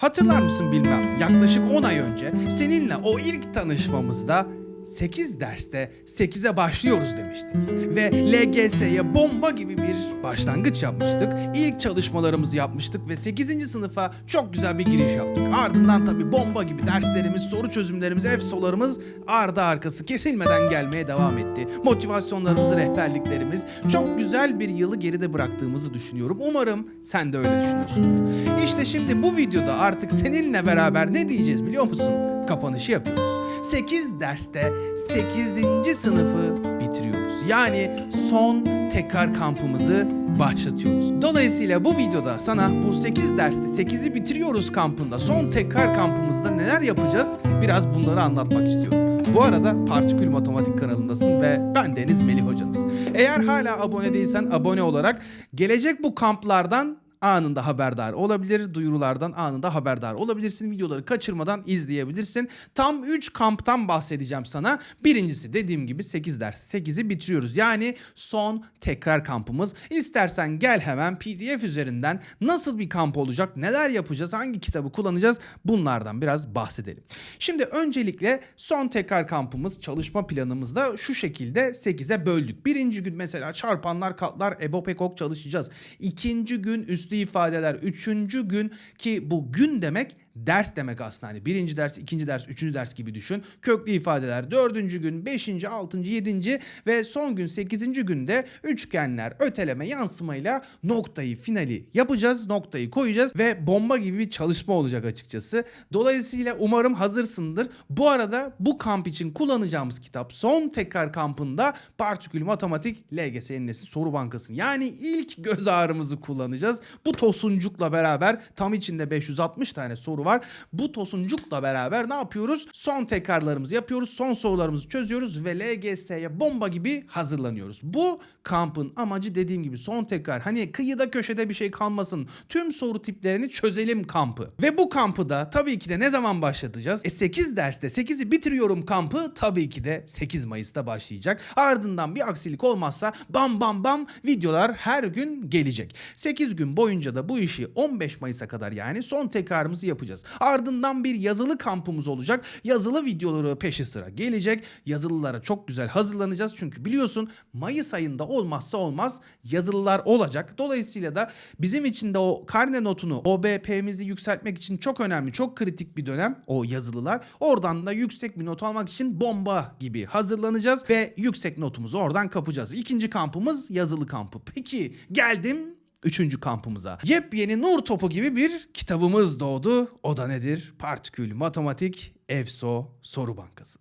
Hatırlar mısın bilmem yaklaşık 10 ay önce seninle o ilk tanışmamızda 8 derste 8'e başlıyoruz demiştik. Ve LGS'ye bomba gibi bir başlangıç yapmıştık. İlk çalışmalarımızı yapmıştık ve 8. sınıfa çok güzel bir giriş yaptık. Ardından tabii bomba gibi derslerimiz, soru çözümlerimiz, EFSO'larımız ardı arkası kesilmeden gelmeye devam etti. Motivasyonlarımız, rehberliklerimiz çok güzel bir yılı geride bıraktığımızı düşünüyorum. Umarım sen de öyle düşünüyorsundur. İşte şimdi bu videoda artık seninle beraber ne diyeceğiz biliyor musun? Kapanışı yapıyoruz. 8 derste 8. sınıfı bitiriyoruz. Yani son tekrar kampımızı başlatıyoruz. Dolayısıyla bu videoda sana bu 8 derste 8'i bitiriyoruz kampında son tekrar kampımızda neler yapacağız biraz bunları anlatmak istiyorum. Bu arada Partikül Matematik kanalındasın ve ben Deniz Melih hocanız. Eğer hala abone değilsen abone olarak gelecek bu kamplardan anında haberdar olabilir. Duyurulardan anında haberdar olabilirsin. Videoları kaçırmadan izleyebilirsin. Tam 3 kamptan bahsedeceğim sana. Birincisi dediğim gibi 8 ders. 8'i bitiriyoruz. Yani son tekrar kampımız. İstersen gel hemen PDF üzerinden nasıl bir kamp olacak, neler yapacağız, hangi kitabı kullanacağız bunlardan biraz bahsedelim. Şimdi öncelikle son tekrar kampımız çalışma planımızda şu şekilde 8'e böldük. Birinci gün mesela çarpanlar, katlar, EBOB, EKOK çalışacağız. İkinci gün üslü ifadeler. Üçüncü gün ki bu gün demek ders demek aslında. Hani birinci ders, ikinci ders, üçüncü ders gibi düşün. Köklü ifadeler. Dördüncü gün, beşinci, altıncı, yedinci ve son gün sekizinci günde üçgenler, öteleme, yansımayla noktayı, finali yapacağız. Noktayı koyacağız ve bomba gibi bir çalışma olacak açıkçası. Dolayısıyla umarım hazırsındır. Bu arada bu kamp için kullanacağımız kitap son tekrar kampında Partikül Matematik LGS Nesil Soru Bankası'nın yani ilk göz ağrımızı kullanacağız. Bu tosuncukla beraber tam içinde 560 tane soru var. Bu tosuncukla beraber ne yapıyoruz? Son tekrarlarımızı yapıyoruz. Son sorularımızı çözüyoruz ve LGS'ye bomba gibi hazırlanıyoruz. Bu kampın amacı dediğim gibi son tekrar hani kıyıda köşede bir şey kalmasın. Tüm soru tiplerini çözelim kampı. Ve bu kampı da tabii ki de ne zaman başlatacağız? E 8 derste 8'i bitiriyorum kampı tabii ki de 8 Mayıs'ta başlayacak. Ardından bir aksilik olmazsa bam bam bam videolar her gün gelecek. 8 gün boyunca da bu işi 15 Mayıs'a kadar yani son tekrarımızı yapacağız. Ardından bir yazılı kampımız olacak. Yazılı videoları peşi sıra gelecek. Yazılılara çok güzel hazırlanacağız. Çünkü biliyorsun Mayıs ayında olmazsa olmaz yazılılar olacak. Dolayısıyla da bizim için de o karne notunu OBP'mizi yükseltmek için çok önemli, çok kritik bir dönem o yazılılar. Oradan da yüksek bir not almak için bomba gibi hazırlanacağız ve yüksek notumuzu oradan kapacağız. İkinci kampımız yazılı kampı. Peki geldim Üçüncü kampımıza. Yepyeni nur topu gibi bir kitabımız doğdu. O da nedir? Partikül Matematik EFSO Soru Bankası.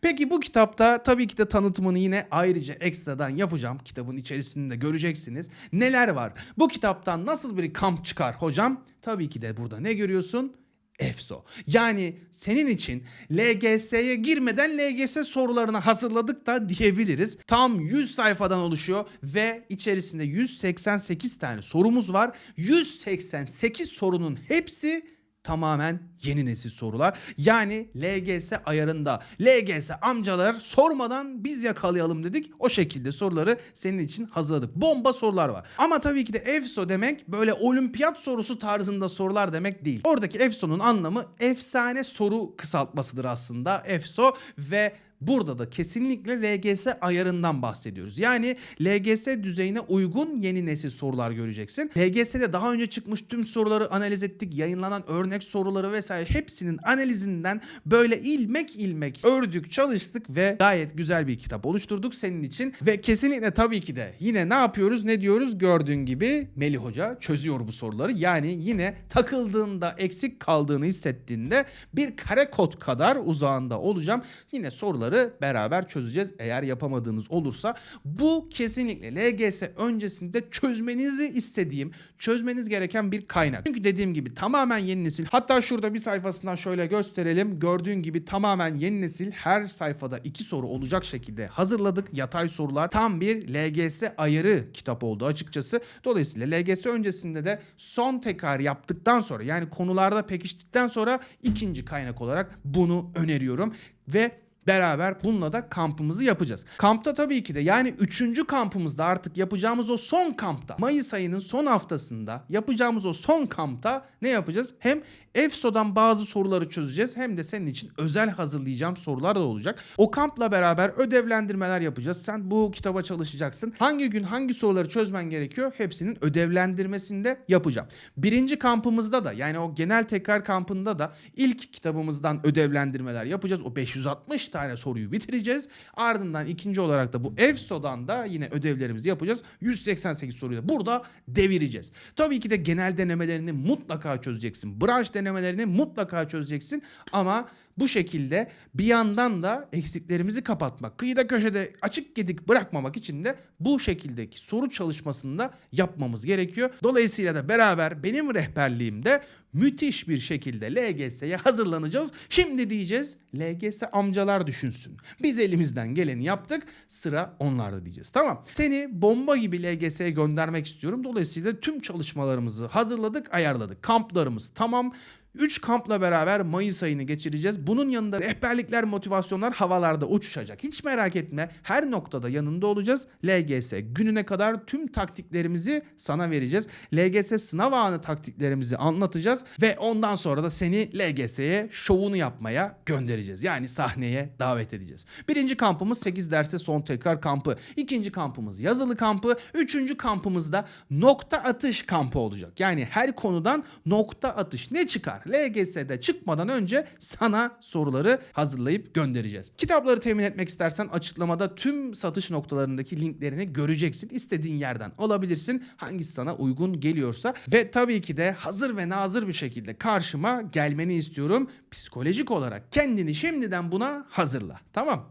Peki bu kitapta tabii ki de tanıtımını yine ayrıca ekstradan yapacağım. Kitabın içerisinde göreceksiniz. Neler var? Bu kitaptan nasıl bir kamp çıkar hocam? Tabii ki de burada ne görüyorsun? EFSO. Yani senin için LGS'ye girmeden LGS sorularını hazırladık da diyebiliriz. Tam 100 sayfadan oluşuyor ve içerisinde 188 tane sorumuz var. 188 sorunun hepsi tamamen yeni nesil sorular. Yani LGS ayarında LGS amcalar sormadan biz yakalayalım dedik. O şekilde soruları senin için hazırladık. Bomba sorular var. Ama tabii ki de EFSO demek böyle olimpiyat sorusu tarzında sorular demek değil. Oradaki EFSO'nun anlamı efsane soru kısaltmasıdır aslında. EFSO ve Burada da kesinlikle LGS ayarından bahsediyoruz. Yani LGS düzeyine uygun yeni nesil sorular göreceksin. LGS'de daha önce çıkmış tüm soruları analiz ettik. Yayınlanan örnek soruları vesaire hepsinin analizinden böyle ilmek ilmek ördük, çalıştık ve gayet güzel bir kitap oluşturduk senin için. Ve kesinlikle tabii ki de yine ne yapıyoruz ne diyoruz gördüğün gibi Melih Hoca çözüyor bu soruları. Yani yine takıldığında eksik kaldığını hissettiğinde bir kare kod kadar uzağında olacağım. Yine soruları beraber çözeceğiz eğer yapamadığınız olursa. Bu kesinlikle LGS öncesinde çözmenizi istediğim, çözmeniz gereken bir kaynak. Çünkü dediğim gibi tamamen yeni nesil. Hatta şurada bir sayfasından şöyle gösterelim. Gördüğün gibi tamamen yeni nesil her sayfada iki soru olacak şekilde hazırladık. Yatay sorular tam bir LGS ayarı kitap oldu açıkçası. Dolayısıyla LGS öncesinde de son tekrar yaptıktan sonra yani konularda pekiştikten sonra ikinci kaynak olarak bunu öneriyorum ve beraber bununla da kampımızı yapacağız. Kampta tabii ki de yani 3. kampımızda artık yapacağımız o son kampta Mayıs ayının son haftasında yapacağımız o son kampta ne yapacağız? Hem EFSO'dan bazı soruları çözeceğiz hem de senin için özel hazırlayacağım sorular da olacak. O kampla beraber ödevlendirmeler yapacağız. Sen bu kitaba çalışacaksın. Hangi gün hangi soruları çözmen gerekiyor? Hepsinin ödevlendirmesini de yapacağım. Birinci kampımızda da yani o genel tekrar kampında da ilk kitabımızdan ödevlendirmeler yapacağız. O 560 tane soruyu bitireceğiz. Ardından ikinci olarak da bu EFSO'dan da yine ödevlerimizi yapacağız. 188 soruyu da burada devireceğiz. Tabii ki de genel denemelerini mutlaka çözeceksin. Branş denemelerini mutlaka çözeceksin. Ama bu şekilde bir yandan da eksiklerimizi kapatmak, kıyıda köşede açık gedik bırakmamak için de bu şekildeki soru çalışmasını da yapmamız gerekiyor. Dolayısıyla da beraber benim rehberliğimde müthiş bir şekilde LGS'ye hazırlanacağız. Şimdi diyeceğiz LGS amcalar düşünsün. Biz elimizden geleni yaptık sıra onlarda diyeceğiz. Tamam. Seni bomba gibi LGS'ye göndermek istiyorum. Dolayısıyla tüm çalışmalarımızı hazırladık, ayarladık. Kamplarımız tamam. 3 kampla beraber Mayıs ayını geçireceğiz. Bunun yanında rehberlikler, motivasyonlar havalarda uçuşacak. Hiç merak etme. Her noktada yanında olacağız. LGS gününe kadar tüm taktiklerimizi sana vereceğiz. LGS sınav anı taktiklerimizi anlatacağız ve ondan sonra da seni LGS'ye şovunu yapmaya göndereceğiz. Yani sahneye davet edeceğiz. Birinci kampımız 8 derse son tekrar kampı. İkinci kampımız yazılı kampı. Üçüncü kampımız da nokta atış kampı olacak. Yani her konudan nokta atış ne çıkar? LGS'de çıkmadan önce sana soruları hazırlayıp göndereceğiz. Kitapları temin etmek istersen açıklamada tüm satış noktalarındaki linklerini göreceksin. İstediğin yerden alabilirsin. Hangisi sana uygun geliyorsa ve tabii ki de hazır ve nazır bir şekilde karşıma gelmeni istiyorum. Psikolojik olarak kendini şimdiden buna hazırla. Tamam.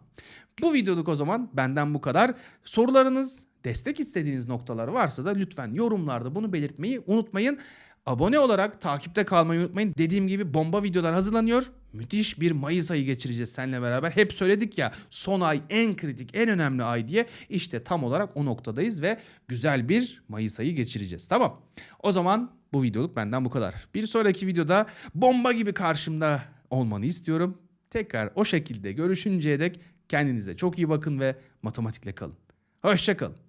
Bu videoluk o zaman benden bu kadar. Sorularınız, destek istediğiniz noktalar varsa da lütfen yorumlarda bunu belirtmeyi unutmayın. Abone olarak takipte kalmayı unutmayın. Dediğim gibi bomba videolar hazırlanıyor. Müthiş bir Mayıs ayı geçireceğiz seninle beraber. Hep söyledik ya son ay en kritik, en önemli ay diye. İşte tam olarak o noktadayız ve güzel bir Mayıs ayı geçireceğiz. Tamam. O zaman bu videoluk benden bu kadar. Bir sonraki videoda bomba gibi karşımda olmanı istiyorum. Tekrar o şekilde görüşünceye dek kendinize çok iyi bakın ve matematikle kalın. Hoşçakalın.